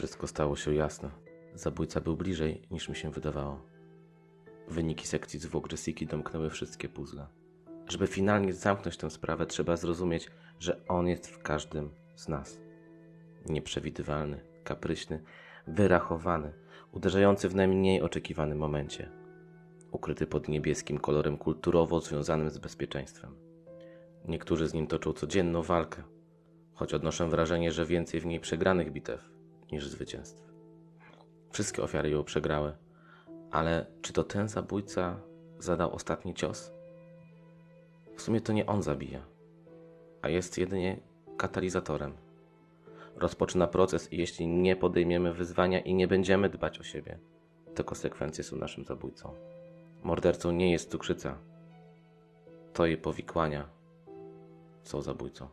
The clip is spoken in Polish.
Wszystko stało się jasne. Zabójca był bliżej niż mi się wydawało. Wyniki sekcji zwłok Jessiki domknęły wszystkie puzzle. Żeby finalnie zamknąć tę sprawę, trzeba zrozumieć, że on jest w każdym z nas. Nieprzewidywalny, kapryśny, wyrachowany, uderzający w najmniej oczekiwanym momencie. Ukryty pod niebieskim kolorem kulturowo związanym z bezpieczeństwem. Niektórzy z nim toczą codzienną walkę, choć odnoszę wrażenie, że więcej w niej przegranych bitew niż zwycięstw. Wszystkie ofiary ją przegrały, ale czy to ten zabójca zadał ostatni cios? W sumie to nie on zabija, a jest jedynie katalizatorem. Rozpoczyna proces i jeśli nie podejmiemy wyzwania i nie będziemy dbać o siebie, to konsekwencje są naszym zabójcą. Mordercą nie jest cukrzyca. To jej powikłania są zabójcą.